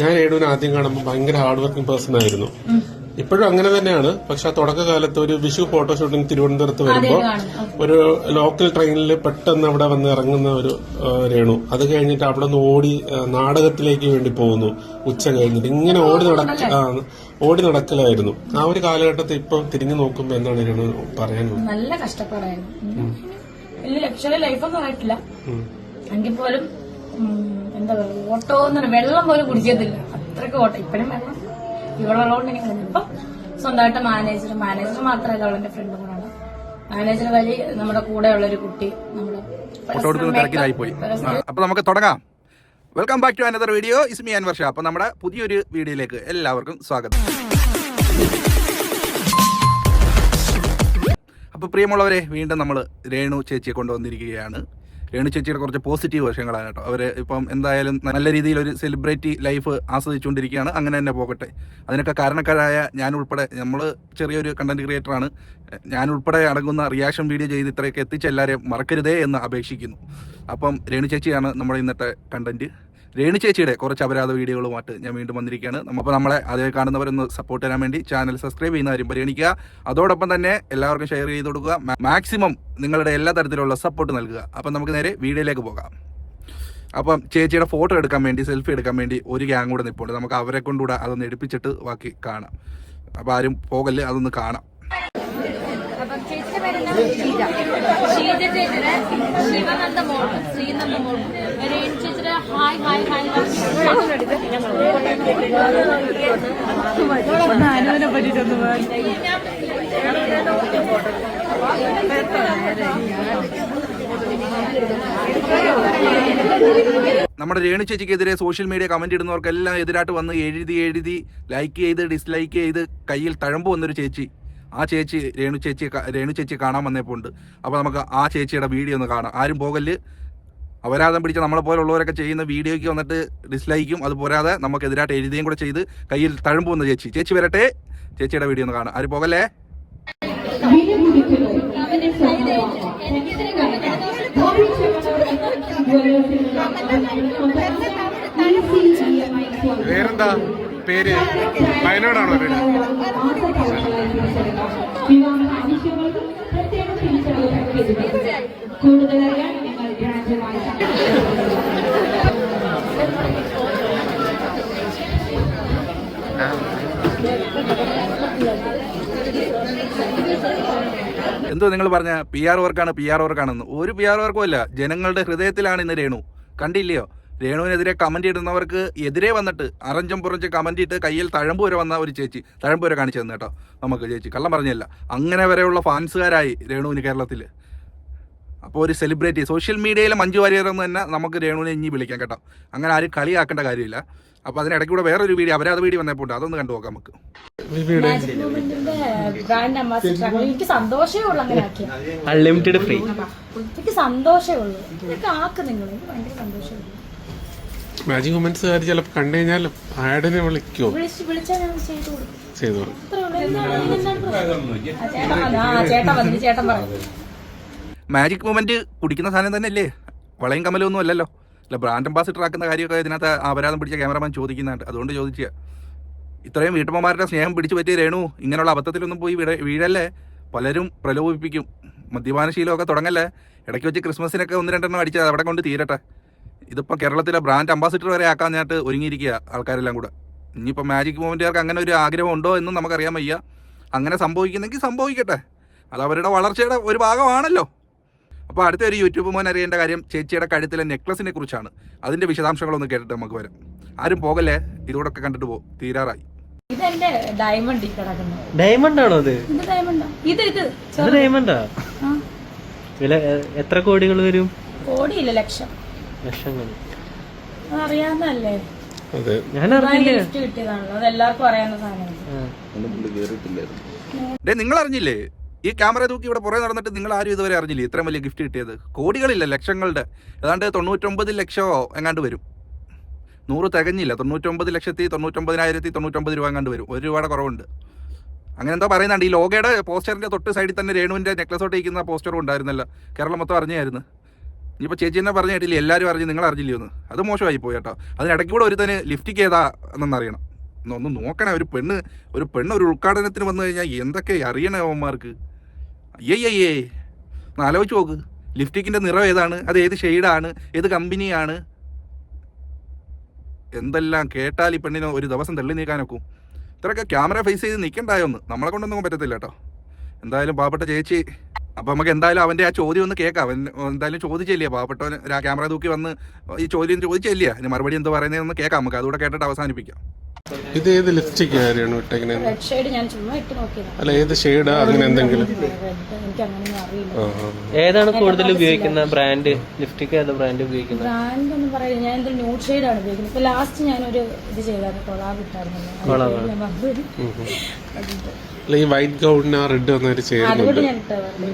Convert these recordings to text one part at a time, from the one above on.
ഞാൻ ഏടുവിനെ ആദ്യം കാണുമ്പോൾ ഭയങ്കര ഹാർഡ് വർക്കിംഗ് പേഴ്സൺ ആയിരുന്നു. ഇപ്പോഴും അങ്ങനെ തന്നെയാണ്. പക്ഷെ ആ തുടക്കകാലത്ത് ഒരു വിഷു ഫോട്ടോഷൂട്ടിന് തിരുവനന്തപുരത്ത് വരുമ്പോൾ ഒരു ലോക്കൽ ട്രെയിനിൽ പെട്ടെന്ന് അവിടെ വന്ന് ഇറങ്ങുന്ന ഒരു രേണു. അത് കഴിഞ്ഞിട്ട് അവിടെ നിന്ന് ഓടി നാടകത്തിലേക്ക് വേണ്ടി പോകുന്നു. ഉച്ച കഴിഞ്ഞിട്ട്. ഇങ്ങനെ ഓടി നടക്ക ഓടി നടക്കലായിരുന്നു. ആ ഒരു കാലഘട്ടത്തിൽ ഇപ്പൊ തിരിഞ്ഞു നോക്കുമ്പോൾ എന്താണ് രേണു പറയാനുള്ളത് നല്ല കഷ്ടപ്പാടായിരുന്നു. ലൈഫൊന്നും ആയിട്ടില്ല. എങ്കിൽ പോലും എന്താ പറയുക ഓട്ടോ എന്ന് വെള്ളം പോലും കുടിക്കത്തില്ല. അത്രയ്ക്ക് ഓട്ടോ. ഇപ്പഴും വെള്ളം. ഇവളുള്ളതുകൊണ്ട് എനിക്ക്. ഇപ്പം സ്വന്തമായിട്ട് മാനേജർ മാനേജർ മാത്രമല്ല അവളെന്റെ ഫ്രണ്ട് കൂടാണ് മാനേജർ വഴി നമ്മുടെ കൂടെ ഉള്ള ഒരു കുട്ടി നമ്മുടെ പോയി അപ്പൊ നമുക്ക് തുടങ്ങാം. Welcome back to another video is Ismi Anwarsha അപ്പൊ നമ്മുടെ പുതിയൊരു വീഡിയോയിലേക്ക് എല്ലാവർക്കും സ്വാഗതം. അപ്പോൾ പ്രിയമുള്ളവരെ വീണ്ടും നമ്മൾ രേണു ചേച്ചിയെ കൊണ്ടുവന്നിരിക്കുകയാണ്. രേണു ചേച്ചിയുടെ കുറച്ച് പോസിറ്റീവ് വശങ്ങളാണ് കേട്ടോ. അവർ ഇപ്പം എന്തായാലും നല്ല രീതിയിൽ ഒരു സെലിബ്രിറ്റി ലൈഫ് ആസ്വദിച്ചുകൊണ്ടിരിക്കുകയാണ്. അങ്ങനെ തന്നെ പോകട്ടെ. അതിനൊക്കെ കാരണക്കാരായ ഞാൻ ഉൾപ്പെടെ നമ്മൾ ചെറിയൊരു കണ്ടന്റ് ക്രിയേറ്ററാണ് ഞാൻ ഉൾപ്പെടെ അടങ്ങുന്ന റിയാക്ഷൻ വീഡിയോ ചെയ്ത് ഇത്രയൊക്കെ എത്തിച്ച് എല്ലാവരെയും മറക്കരുതേ എന്ന് അപേക്ഷിക്കുന്നു. അപ്പം രേണു ചേച്ചിയാണ് നമ്മുടെ ഇന്നത്തെ കണ്ടന്റ് രേണു ചേച്ചിയുടെ കുറച്ച് അപരാധ വീഡിയോകളുമായിട്ട് ഞാൻ വീണ്ടും വന്നിരിക്കുകയാണ്. അപ്പോൾ നമ്മളെ അതേ കാണുന്നവരൊന്ന് സപ്പോർട്ട് ചെയ്യാൻ വേണ്ടി ചാനൽ സബ്സ്ക്രൈബ് ചെയ്യുന്ന കാര്യം പരിഗണിക്കുക. അതോടൊപ്പം തന്നെ എല്ലാവർക്കും ഷെയർ ചെയ്ത് കൊടുക്കുക. മാക്സിമം നിങ്ങളുടെ എല്ലാ തരത്തിലുള്ള സപ്പോർട്ട് നൽകുക. അപ്പം നമുക്ക് നേരെ വീഡിയോയിലേക്ക് പോകാം. അപ്പം ചേച്ചിയുടെ ഫോട്ടോ എടുക്കാൻ വേണ്ടി സെൽഫി എടുക്കാൻ വേണ്ടി ഒരു ഗ്യാങ് കൂടെ നിൽപ്പുണ്ട് നമുക്ക് അവരെ കൊണ്ടുകൂടെ അതൊന്ന് എടുപ്പിച്ചിട്ട് ബാക്കി കാണാം. അപ്പം ആരും പോകല്ല് അതൊന്ന് കാണാം. ഷീജ. ഷീജ ചേച്ചിയുടെ ശിവനന്ദ മോൾ ശ്രീനന്ദ ചേച്ചിയുടെ ഹായ് ഹായ് ഹായ് നമ്മുടെ രേണു ചേച്ചിക്കെതിരെ സോഷ്യൽ മീഡിയ കമന്റ് ഇടുന്നവർക്കെല്ലാം എതിരായിട്ട് വന്ന് എഴുതി എഴുതി ലൈക്ക് ചെയ്ത് ഡിസ്ലൈക്ക് ചെയ്ത് കയ്യിൽ തഴമ്പ് വന്നൊരു ചേച്ചി. ആ ചേച്ചി രേണു ചേച്ചി രേണു ചേച്ചി കാണാൻ വന്നപ്പോൾ ഉണ്ട് അപ്പോൾ നമുക്ക് ആ ചേച്ചിയുടെ വീഡിയോ ഒന്ന് കാണാം. ആരും പോകൽ അപരാധം പിടിച്ച നമ്മളെ പോലുള്ളവരൊക്കെ ചെയ്യുന്ന വീഡിയോയ്ക്ക് വന്നിട്ട് ഡിസ്ലൈക്കും അത് പോരാതെ നമുക്കെതിരായിട്ട് എഴുതുകയും കൂടെ ചെയ്ത് കയ്യിൽ തഴമ്പ് വന്ന ചേച്ചി ചേച്ചി വരട്ടെ ചേച്ചിയുടെ വീഡിയോ ഒന്ന് കാണാം ആര് പോകല്ലേ വേറെന്താ പേര് വയനാടാണോ പേര് കൂടുതലറിയാൻ എന്തോ നിങ്ങൾ പറഞ്ഞ പി ആർ വർക്കാണ് പി ആർ വർക്കാണെന്ന്. ഒരു പി ആർ വർക്കും അല്ല. ജനങ്ങളുടെ ഹൃദയത്തിലാണ് ഇന്ന് രേണു. കണ്ടില്ലയോ? രേണുവിനെതിരെ കമന്റ് ഇടുന്നവർക്ക് എതിരെ വന്നിട്ട് അറഞ്ചും പുറഞ്ചും കമന്റ് ഇട്ട് കയ്യിൽ തഴമ്പ് വരെ വന്ന ഒരു ചേച്ചി തഴമ്പ് വരെ കാണിച്ചു തന്നെ കേട്ടോ നമുക്ക് ചേച്ചി. കള്ളം പറഞ്ഞല്ല. അങ്ങനെ വരെയുള്ള ഫാൻസുകാരായി രേണുവിന് കേരളത്തിൽ. അപ്പോൾ ഒരു സെലിബ്രിറ്റി സോഷ്യൽ മീഡിയയിലെ മഞ്ജു വാര്യർ എന്ന് തന്നെ നമുക്ക് രേണുവിനെ ഇനി വിളിക്കാം കേട്ടോ. അങ്ങനെ ആരും കളിയാക്കേണ്ട കാര്യമില്ല. അപ്പോൾ അതിനിടയ്ക്ക് കൂടെ വേറൊരു വീഡിയോ അപരാധ വീഡിയോ വന്നപ്പോൾ അതൊന്ന് കണ്ടു നോക്കാം നമുക്ക്. എനിക്ക് സന്തോഷമേ ഉള്ളൂ അങ്ങനെ അൺലിമിറ്റഡ് ഫ്രീ എനിക്ക് സന്തോഷമേ ഉള്ളൂ. ഇതൊക്കെ ആക്ക് നിങ്ങൾ എനിക്ക് ഭയങ്കര സന്തോഷമേ ഉള്ളൂ. മാജിക് മൊമെന്റ്സ് ചിലപ്പോൾ കണ്ടു കഴിഞ്ഞാൽ ആടിനെ വിളിക്കോ? വിളിച്ച് വിളിച്ചാൽ ഞാൻ ചെയ്തു കൊടുക്കും. ചെയ്തു ചേട്ടൻ വന്നു. ചേട്ടൻ പറഞ്ഞു മാജിക് മൂമെന്റ് കുടിക്കുന്ന സാധനം തന്നെയല്ലേ? വളയും കമലൊന്നും ഒന്നും അല്ലല്ലോ. അല്ല ബ്രാൻഡ് അംബാസിഡർ ആക്കുന്ന കാര്യമൊക്കെ ഇതിനകത്ത് അപരാധം പിടിച്ച ക്യാമറമാൻ ചോദിക്കുന്നുണ്ട്. അതുകൊണ്ട് ചോദിക്കുക ഇത്രയും വീട്ടമ്മമാരുടെ സ്നേഹം പിടിച്ചു പറ്റിയ രേണു ഇങ്ങനെയുള്ള അബദ്ധത്തിലൊന്നും പോയി വീഴ വീഴല്ലേ? പലരും പ്രലോഭിപ്പിക്കും. മദ്യപാനശീലമൊക്കെ തുടങ്ങല്ലേ? ഇടയ്ക്ക് വെച്ച് ക്രിസ്മസിനൊക്കെ ഒന്ന് രണ്ടെണ്ണം അടിച്ചത് അവിടെ കൊണ്ട് തീരട്ടെ. ഇതിപ്പോൾ കേരളത്തിലെ ബ്രാൻഡ് അംബാസിഡർ വരെ ആക്കാൻ ആക്കാനായിട്ട് ഒരുങ്ങിയിരിക്കുക ആൾക്കാരെല്ലാം കൂടെ. ഇനിയിപ്പോൾ മാജിക് മൂവ്മെന്റുകാർക്ക് അങ്ങനെ ഒരു ആഗ്രഹം ഉണ്ടോ എന്നും നമുക്കറിയാൻ വയ്യ. അങ്ങനെ സംഭവിക്കുന്നെങ്കിൽ സംഭവിക്കട്ടെ. അത് അവരുടെ വളർച്ചയുടെ ഒരു ഭാഗമാണല്ലോ. അപ്പോൾ അടുത്ത ഒരു യൂട്യൂബ് മോൻ അറിയേണ്ട കാര്യം ചേച്ചിയുടെ കഴുത്തിലെ നെക്ലസിനെ കുറിച്ചാണ്. അതിന്റെ വിശദാംശങ്ങളൊന്ന് കേട്ടിട്ട് നമുക്ക് വരാം. ആരും പോകല്ലേ? ഇതോടെ ഒക്കെ കണ്ടിട്ട് പോകും തീരാറായി. ഇതെന്റെ ഡയമണ്ട് ആണോ അത്? ഇത് ഡയമണ്ടാ ഇത് ഡയമണ്ടാ വില എത്ര കോടികൾ വരും? കോടിയില്ല ലക്ഷം. ലക്ഷങ്ങൾ. അറിയാന്നല്ലേ അതെ. ഞാൻ അറിഞ്ഞില്ല. അറിയാവുന്ന നിങ്ങൾ അറിഞ്ഞില്ലേ ഈ ക്യാമറ തൂക്കി ഇവിടെ പുറകെ നടന്നിട്ട് നിങ്ങൾ ആരും ഇതുവരെ അറിഞ്ഞില്ല? ഇത്രയും വലിയ ഗിഫ്റ്റ് കിട്ടിയത്. കോടികളില്ല ലക്ഷങ്ങളുടെ. ഏതാണ്ട് തൊണ്ണൂറ്റൊമ്പത് ലക്ഷമോ എങ്ങാണ്ട് വരും. നൂറ് തികഞ്ഞില്ല. തൊണ്ണൂറ്റൊമ്പത് ലക്ഷത്തി തൊണ്ണൂറ്റൊമ്പതിനായിരത്തി തൊണ്ണൂറ്റൊമ്പത് രൂപ എങ്ങാണ്ട് വരും. ഒരു രൂപയുടെ കുറവുണ്ട്. അങ്ങനെ എന്തോ പറയുന്നുണ്ട്. ഈ ലോകയുടെ പോസ്റ്ററിന്റെ തൊട്ട് സൈഡിൽ തന്നെ രേണുവിന്റെ നെക്ലസ് തൊട്ട് പോസ്റ്ററും ഉണ്ടായിരുന്നല്ല. കേരളം മൊത്തം അറിഞ്ഞായിരുന്നു. ഇനിയിപ്പോൾ ചേച്ചി തന്നെ പറഞ്ഞു കേട്ടില്ല? എല്ലാവരും അറിഞ്ഞു നിങ്ങൾ അറിഞ്ഞില്ലേ ഒന്ന് അത് മോശമായി പോയി കേട്ടോ. അതിനിടയ്ക്ക് കൂടെ ഒരുത്തന് ലിഫ്റ്റിക്ക് ഏതാ എന്നറിയണം. ഒന്ന് നോക്കണേ. ഒരു പെണ്ണ് ഒരു പെണ്ണ് ഒരു ഉദ്ഘാടനത്തിന് വന്നു കഴിഞ്ഞാൽ എന്തൊക്കെ അറിയണേ അവന്മാർക്ക്? അയ്യയ്യേ ഒന്ന് ആലോചിച്ച് നോക്ക്. ലിഫ്റ്റിക്കിന്റെ നിറം ഏതാണ്? അത് ഏത് ഷെയ്ഡാണ്? ഏത് കമ്പനിയാണ്? എന്തെല്ലാം കേട്ടാൽ ഈ പെണ്ണിന് ഒരു ദിവസം തള്ളി നീക്കാനൊക്കും. ഇത്രയൊക്കെ ക്യാമറ ഫേസ് ചെയ്ത് നിൽക്കണ്ടായൊന്ന് നമ്മളെ കൊണ്ടൊന്നും പറ്റത്തില്ല കേട്ടോ. എന്തായാലും പാവപ്പെട്ട ചേച്ചി അപ്പം നമുക്ക് എന്തായാലും അവന്റെ ആ ചോദ്യം ഒന്ന് കേൾക്കാം. എന്തായാലും ചോദിച്ചില്ലേ? പാവപ്പെട്ടവൻ ക്യാമറ തൂക്കി വന്ന് ഈ ചോദ്യം ചോദിച്ചില്ലേ? അതിന് മറുപടി എന്ത് പറയുന്നതെന്ന് കേൾക്കാം. നമുക്ക് അതുകൂടെ കേട്ടിട്ട് അവസാനിപ്പിക്കാം. ഇത് ഏത് ലിപ്സ്റ്റിക് കാര്യമാണ് ഇട്ടേക്കുന്നത് റെഡ് ഷെയ്ഡ് ഞാൻ ചുമ്മാ ഇട്ട് നോക്കിയതാണ് അല്ല ഏത് ഷെയ്ഡാ അങ്ങനെ എന്തെങ്കിലും? റെഡ് എനിക്ക് അങ്ങനെയൊന്നും അറിയില്ല. ഏതാണ് കൂടുതൽ ഉപയോഗിക്കുന്ന ബ്രാൻഡ് ലിപ്സ്റ്റിക് ഏത് ബ്രാൻഡ് ഉപയോഗിക്കുന്നത്? ബ്രാൻഡ് ഒന്നും പറയില്ല. ഞാൻ എന്തൊരു ന്യൂഡ് ഷെയ്ഡ് ആണ് ഉപയോഗിക്കുന്നത്. ഇപ്പൊ ലാസ്റ്റ് ഞാനൊരു ഇത് ചെയ്തായിരുന്നു. Collab collab. ഇട്ടായിരുന്നു അല്ല ഈ വൈറ്റ് ഗൗണിന് ആ റെഡ് വന്നൊരു ചേരുന്നുണ്ട്. അതുകൊണ്ട് ഞാൻ ഇട്ടതാണ്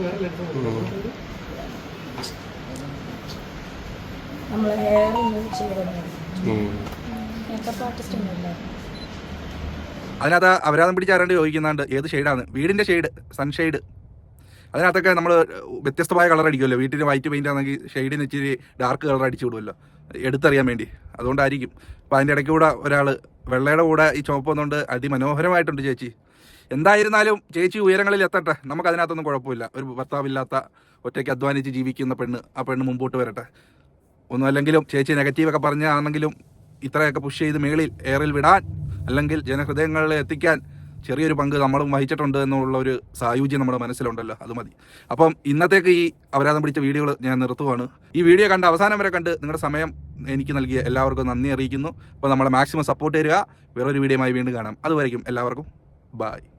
നമ്മൾ ഹെയർ ചെയ്തതാണ് ഉം. മേക്കപ്പ് ആർട്ടിസ്റ്റ് ഒന്നും ഇല്ല അതിനകത്ത് അപരാധം പിടിച്ച് ആരാണ്ട് ചോദിക്കുന്നുണ്ട് ഏത് ഷെയ്ഡാണ് വീടിന്റെ ഷെയ്ഡ് സൺഷെയ്ഡ് അതിനകത്തൊക്കെ നമ്മൾ വ്യത്യസ്തമായ കളർ അടിക്കുമല്ലോ. വീട്ടിൽ വൈറ്റ് പെയിന്റ് ആണെങ്കിൽ ഷെയ്ഡിന് ഇച്ചിരി ഡാർക്ക് കളർ അടിച്ചു വിടുമല്ലോ. എടുത്തറിയാൻ വേണ്ടി. അതുകൊണ്ടായിരിക്കും. അപ്പോൾ അതിന്റെ ഇടയ്ക്ക് കൂടെ ഒരാൾ വെള്ളയുടെ കൂടെ ഈ ചുവപ്പ് വന്നുകൊണ്ട് അതിമനോഹരമായിട്ടുണ്ട് ചേച്ചി. എന്തായിരുന്നാലും ചേച്ചി ഉയരങ്ങളിൽ എത്തട്ടെ. നമുക്ക് അതിനകത്തൊന്നും കുഴപ്പമില്ല. ഒരു ഭർത്താവില്ലാത്ത ഒറ്റയ്ക്ക് അധ്വാനിച്ച് ജീവിക്കുന്ന പെണ്ണ് ആ പെണ്ണ് മുമ്പോട്ട് വരട്ടെ. ഒന്നും അല്ലെങ്കിലും ചേച്ചി നെഗറ്റീവൊക്കെ പറഞ്ഞാണെങ്കിലും ഇത്രയൊക്കെ പുഷ് ചെയ്ത് മേളിൽ എയറിൽ വിടാൻ അല്ലെങ്കിൽ ജനഹൃദയങ്ങളിൽ എത്തിക്കാൻ ചെറിയൊരു പങ്ക് നമ്മളും വഹിച്ചിട്ടുണ്ട് എന്നുള്ള ഒരു സായുജ്യം നമ്മുടെ മനസ്സിലുണ്ടല്ലോ അത് മതി. അപ്പം ഇന്നത്തേക്ക് ഈ അപരാധം പിടിച്ച വീഡിയോകൾ ഞാൻ നിർത്തുവാണ്. ഈ വീഡിയോ കണ്ട് അവസാനം വരെ കണ്ട് നിങ്ങളുടെ സമയം എനിക്ക് നൽകിയ എല്ലാവർക്കും നന്ദി അറിയിക്കുന്നു. അപ്പോൾ നമ്മളെ മാക്സിമം സപ്പോർട്ട് തരിക. വേറൊരു വീഡിയോയുമായി വീണ്ടും കാണാം. അതുവരെയും എല്ലാവർക്കും ബായ്